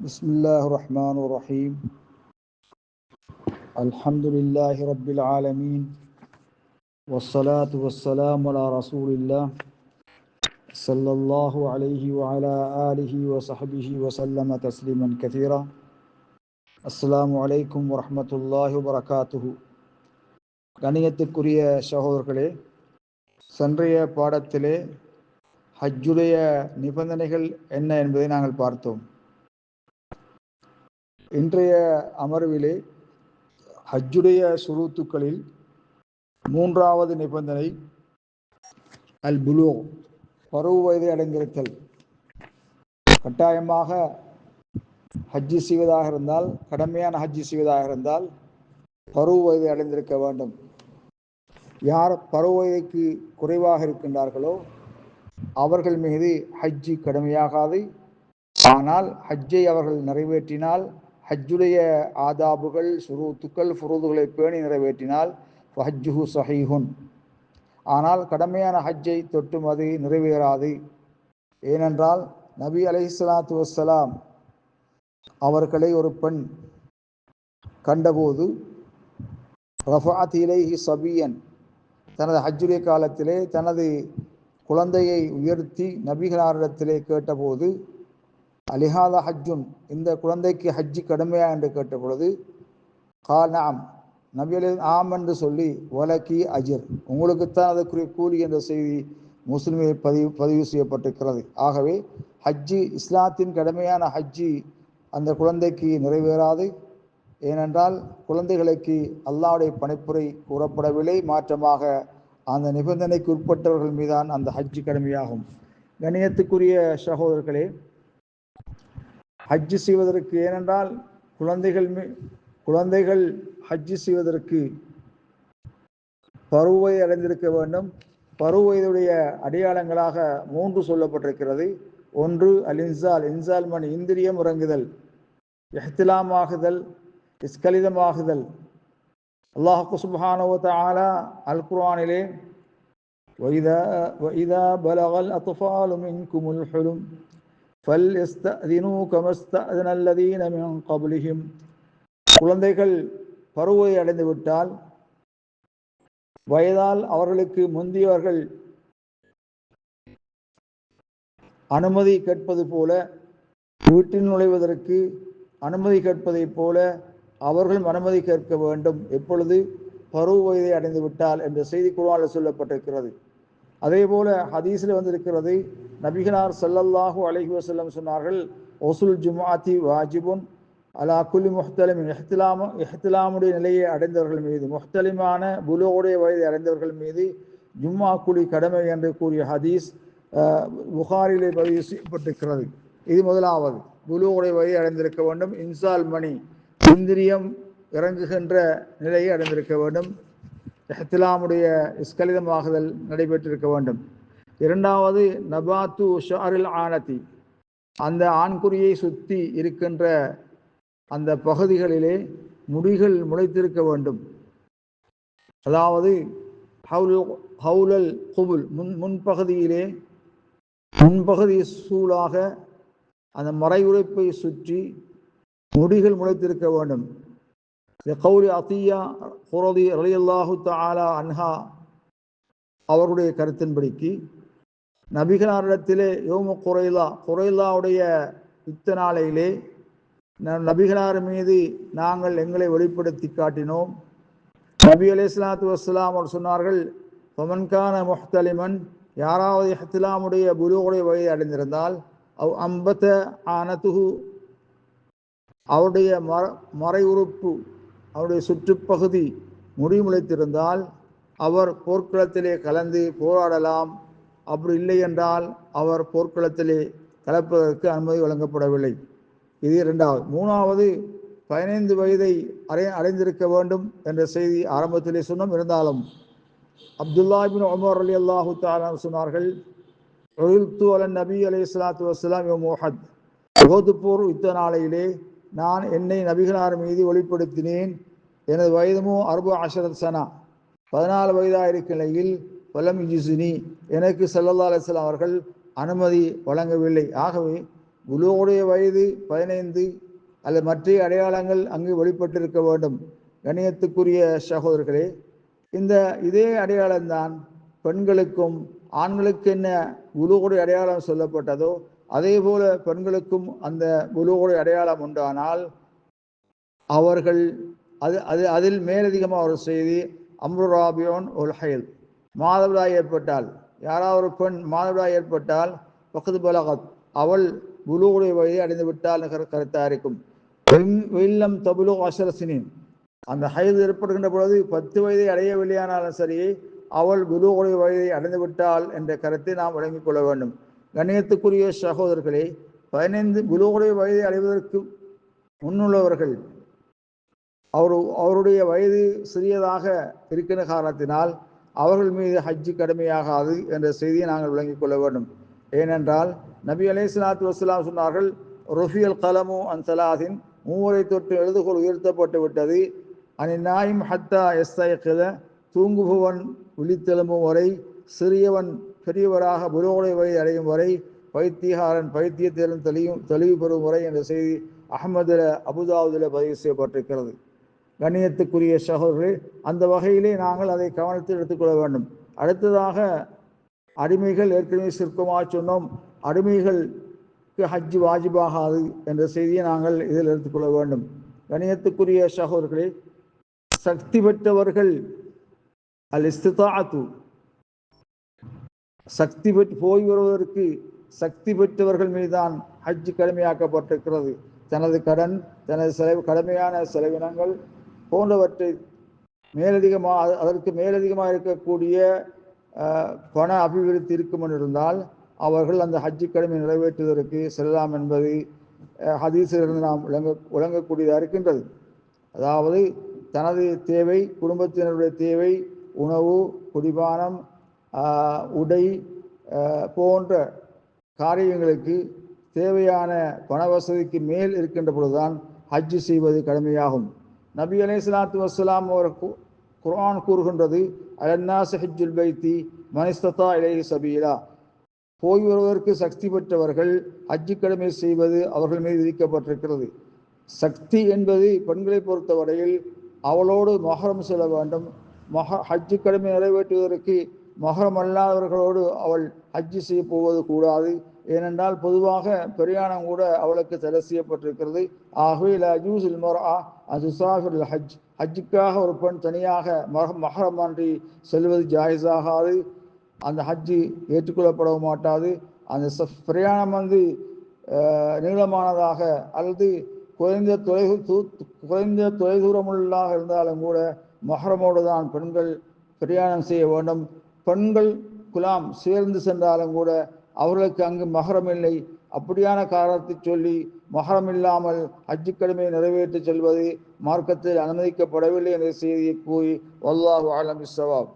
بسم الله الرحمن الرحيم الحمد لله رب العالمين والصلاة والسلام على رسول الله صلى الله عليه وعلى آله وصحبه وسلم تسليما كثيرا السلام عليكم ورحمة الله وبركاته கணியத்துக்குரிய சகோதரர்களே சென்றைய பாடத்திலே ஹஜ்ஜுடைய நிபந்தனைகள் என்ன என்பதை நாங்கள் பார்த்தோம் இன்றைய அமர்விலே ஹஜ்ஜுடைய சுருத்துக்களில் மூன்றாவது நிபந்தனை அல் புலோ பருவ வயதை அடைந்திருத்தல் கட்டாயமாக ஹஜ்ஜி செய்வதாக இருந்தால் கடமையான ஹஜ்ஜி செய்வதாக இருந்தால் பருவ வயதை அடைந்திருக்க வேண்டும். யார் பருவ வயதுக்கு குறைவாக இருக்கின்றார்களோ அவர்கள் மீது ஹஜ்ஜி கடமையாகாது. ஆனால் ஹஜ்ஜை அவர்கள் நிறைவேற்றினால் ஹஜ்ஜுடைய ஆதாபுகள் சுரூத்துக்கள் ஃபுரூதுகளை பேணி நிறைவேற்றினால் ஹஜ்ஜுஹு சஹீஹுன். ஆனால் கடமையான ஹஜ்ஜை தொட்டும் அது நிறைவேறாது. ஏனென்றால் நபி அலைஹிஸ்லாத்து வசலாம் அவர்களை ஒரு பெண் கண்டபோது ரஃபாத் இலைஹி சபியன் தனது ஹஜ்ஜுடைய காலத்திலே தனது குழந்தையை உயர்த்தி நபிகளாரிடத்திலே கேட்டபோது அலிஹாதா ஹஜ்ஜுன் இந்த குழந்தைக்கு ஹஜ்ஜி கடுமையா என்று கேட்ட பொழுது கா நாம் நபியலின் ஆம் என்று சொல்லி ஒலக்கி அஜிர். உங்களுக்குத்தான் அதற்குரிய கூலி என்ற செய்தி முஸ்லிமில் பதிவு பதிவு செய்யப்பட்டிருக்கிறது. ஆகவே ஹஜ்ஜி இஸ்லாத்தின் கடமையான ஹஜ்ஜி அந்த குழந்தைக்கு நிறைவேறாது. ஏனென்றால் குழந்தைகளுக்கு அல்லாவுடைய பணிப்புரை கூறப்படவில்லை. மாற்றமாக அந்த நிபந்தனைக்கு உட்பட்டவர்கள் மீதான் அந்த ஹஜ்ஜி கடமையாகும். கணியத்துக்குரிய சகோதரர்களே ஹஜ்ஜு செய்வதற்கு ஏனென்றால் குழந்தைகள் குழந்தைகள் ஹஜ்ஜு செய்வதற்கு பருவை அடைந்திருக்க வேண்டும் பருவயதுடைய அடையாளங்களாக மூன்று சொல்லப்பட்டிருக்கிறது ஒன்று அல் இன்சால் இன்சால் மணி இந்திரியம் உறங்குதல் எஹ்திலாமாகுதல் இஸ்கலிதமாகுதல் அல்லாஹு சுபானவ ஆலா அல் குர்ஆனிலே وإذا وإذا بلغ الأطفال منكم الحلم குழந்தைகள் பருவதை அடைந்துவிட்டால் வயதால் அவர்களுக்கு முந்தியவர்கள் அனுமதி கேட்பது போல வீட்டில் நுழைவதற்கு அனுமதி கேட்பதைப் போல அவர்கள் அனுமதி கேட்க வேண்டும். எப்பொழுது? பருவ வயதை அடைந்துவிட்டால் என்ற செய்தி குழுவால் சொல்லப்பட்டிருக்கிறது. அதே போல ஹதீஸில் வந்திருக்கிறது நபிகனார் சல்லல்லாஹூ அலஹி வசல்லம் சொன்னார்கள் ஒசுல் ஜுமாத்தி வாஜிபுன் அலா குலி முஹ்தலிம் எஹ்திலாம எஹ்திலாமுடைய நிலையை அடைந்தவர்கள் மீது முஹ்தலிமான புலோவுடைய வயதை அடைந்தவர்கள் மீது ஜும்மா குழி கடமை என்று கூறிய ஹதீஸ் புகாரிலே பதிவு செய்யப்பட்டிருக்கிறது. இது முதலாவது. புலோடைய வயதை அடைந்திருக்க வேண்டும். இன்சால் மணி இந்திரியம் இறங்குகின்ற நிலையை அடைந்திருக்க வேண்டும். எஹ்திலாமுடைய இஸ்கலிதமாகுதல் நடைபெற்றிருக்க வேண்டும். இரண்டாவது நபாத்து ஷாரில் ஆனத்தி அந்த ஆண்குறியை சுற்றி இருக்கின்ற அந்த பகுதிகளிலே முடிகள் முளைத்திருக்க வேண்டும். அதாவது ஹவுல் ஹவுலல் குபுல் முன் முன்பகுதியிலே முன்பகுதி சூழாக அந்த மறை உழைப்பை சுற்றி முடிகள் முளைத்திருக்க வேண்டும். கௌரி அத்தியா குரதி ரலியல்லாஹு தாலா அன்ஹா அவருடைய கருத்தின்படிக்கு நபிகளாரிடத்திலே யோம குறைலா குறைலாவுடைய யுத்த நாளையிலே நபிகளார் மீது நாங்கள் எங்களை வெளிப்படுத்தி காட்டினோம். நபி அலி இஸ்லாத்து வஸ்லாம் அவர் சொன்னார்கள் பமன்கான முஹ்தலிமன் யாராவது இஹ்திலாமுடைய புலுவுடைய வயதை அடைந்திருந்தால் அவ் அம்பத்த ஆனதுகு அவருடைய மர மறை உறுப்பு அவருடைய சுற்றுப்பகுதி முடிமுளைத்திருந்தால் அவர் போர்க்களத்திலே கலந்து போராடலாம். அப்படி இல்லை என்றால் அவர் போர்க்களத்திலே கலப்பதற்கு அனுமதி வழங்கப்படவில்லை. இது இரண்டாவது. மூணாவது பதினைந்து வயதை அடை அடைந்திருக்க வேண்டும் என்ற செய்தி ஆரம்பத்திலே சொன்னோம். இருந்தாலும் அப்துல்லாபின் உமர் அலி அல்லாஹு தாலா சொன்னார்கள் அலன் நபி அலி இஸ்லாத்து வஸ்லாம் மோஹத் போர் யுத்த நாளையிலே நான் என்னை நபிகளார் மீது வெளிப்படுத்தினேன் எனது வயதுமோ அறுபது அஷரத் சனா. பதினாலு வயதாக இருக்கும் நிலையில் பலம் யுசுனி எனக்கு சல்லல்லா அலிஸ்லாம் அவர்கள் அனுமதி வழங்கவில்லை. ஆகவே குலுவுடைய வயது பதினைந்து அல்லது மற்ற அடையாளங்கள் அங்கு வெளிப்பட்டிருக்க வேண்டும். கணியத்துக்குரிய சகோதரர்களே இந்த இதே அடையாளம்தான் பெண்களுக்கும் ஆண்களுக்கு என்ன குலுவுடைய அடையாளம் சொல்லப்பட்டதோ அதே போல பெண்களுக்கும் அந்த குலுவுடைய அடையாளம் உண்டானால் அவர்கள் அது அது அதில் மேலதிகமாக ஒரு செய்தி அம்ருராபியோன் ஒரு ஹயல் மாதவிடாய் ஏற்பட்டால் யாராவது ஒரு பெண் மாதவிடாய் ஏற்பட்டால் பக்கத்து பலகத் அவள் புலூடைய வழியை அடைந்து விட்டால் கருத்தாக இருக்கும். வெள்ளம் தபுலு அசரசினின் அந்த ஹயது ஏற்படுகின்ற பொழுது பத்து வயதை அடையவில்லையானாலும் சரி அவள் குருவுடைய வயதை அடைந்து விட்டாள் என்ற கருத்தை நாம் வழங்கிக் கொள்ள வேண்டும். கணியத்துக்குரிய சகோதரர்களே பதினைந்து குருவுடைய வயதை அடைவதற்கு முன்னுள்ளவர்கள் அவர் அவருடைய வயது சிறியதாக இருக்கின்ற காரணத்தினால் அவர்கள் மீது ஹஜ்ஜு கடமையாகாது என்ற செய்தியை நாங்கள் விளங்கிக் கொள்ள வேண்டும். ஏனென்றால் நபி அலை சலாத்து வசலாம் சொன்னார்கள் ரொஃபியல் கலமு அன் சலாதின் மூவரை தொட்டு எழுதுகோள் உயர்த்தப்பட்டு விட்டது. அனி நாயும் ஹத்தா எஸ்தயக்கில தூங்குபவன் விழித்தெலும்பும் வரை சிறியவன் பெரியவராக புரோகலை வழி அடையும் வரை பைத்தியகாரன் பைத்தியத்திலும் தெளியும் தெளிவு பெறும் முறை என்ற செய்தி அகமதுல அபுதாவுதில் பதிவு செய்யப்பட்டிருக்கிறது. கண்ணியத்துக்குரிய சகோதரர்களே அந்த வகையிலே நாங்கள் அதை கவனத்தில் எடுத்துக்கொள்ள வேண்டும். அடுத்ததாக அடிமைகள் ஏற்கனவே சுருக்கமாக சொன்னோம் அடிமைகளுக்கு ஹஜ் வாஜிபாகாது என்ற செய்தியை நாங்கள் இதில் எடுத்துக்கொள்ள வேண்டும். கணியத்துக்குரிய சகோதரர்களே சக்தி பெற்றவர்கள் அல் இஸ்திதாத்து சக்தி பெற்று போய் வருவதற்கு சக்தி பெற்றவர்கள் மீதுதான் ஹஜ் கடமையாக்கப்பட்டிருக்கிறது. தனது கடன் தனது செலவு கடமையான செலவினங்கள் போன்றவற்றை மேலதிகமாக அதற்கு மேலதிகமாக இருக்கக்கூடிய பண அபிவிருத்தி இருக்கும் இருந்தால் அவர்கள் அந்த ஹஜ்ஜு கடமை நிறைவேற்றுவதற்கு செல்லலாம் என்பது ஹதீஸிலிருந்து நாம் விளங்க விளங்கக்கூடியதாக இருக்கின்றது. அதாவது தனது தேவை குடும்பத்தினருடைய தேவை உணவு குடிபானம் உடை போன்ற காரியங்களுக்கு தேவையான பண வசதிக்கு மேல் இருக்கின்ற பொழுதுதான் ஹஜ்ஜு செய்வது கடமையாகும். நபி அலை சலாத்து வசலாம் அவர் குரான் கூறுகின்றது அலன்னாஸ் ஹஜ்ஜுல் பைத்தி மனிஸ்தா இலேஹி சபீலா. போய் வருவதற்கு சக்தி பெற்றவர்கள் ஹஜ்ஜு கடமை செய்வது அவர்கள் மீது விதிக்கப்பட்டிருக்கிறது. சக்தி என்பது பெண்களை பொறுத்தவரையில் அவளோடு மகரம் செல்ல வேண்டும். மொஹ ஹஜ்ஜு கடமை நிறைவேற்றுவதற்கு மகரம் அல்லாதவர்களோடு அவள் ஹஜ்ஜு செய்ய போவது கூடாது. ஏனென்றால் பொதுவாக பிரயாணம் கூட அவளுக்கு தடை செய்யப்பட்டிருக்கிறது. ஆகவே லஜூஸ் ஜூசில் மொரா அசுசாஃபில் ஹஜ். ஹஜ்ஜுக்காக ஒரு பெண் தனியாக மக மகரமன்றி செல்வது ஜாயிஸாகாது. அந்த ஹஜ்ஜு ஏற்றுக்கொள்ளப்படவும் மாட்டாது. அந்த பிரயாணம் வந்து நீளமானதாக அல்லது குறைந்த தொலை குறைந்த தொலைதூரமுள்ளாக இருந்தாலும் கூட மொஹரமோடு தான் பெண்கள் பிரயாணம் செய்ய வேண்டும். பெண்கள் குலாம் சேர்ந்து சென்றாலும் கூட அவர்களுக்கு அங்கு மகரம் இல்லை. அப்படியான காரணத்தை சொல்லி மகரம் இல்லாமல் ஹஜ்ஜு கடமையை நிறைவேற்றி செல்வது மார்க்கத்தில் அனுமதிக்கப்படவில்லை என்ற செய்தியை கூறி வல்லாஹு ஆலம் சவாப்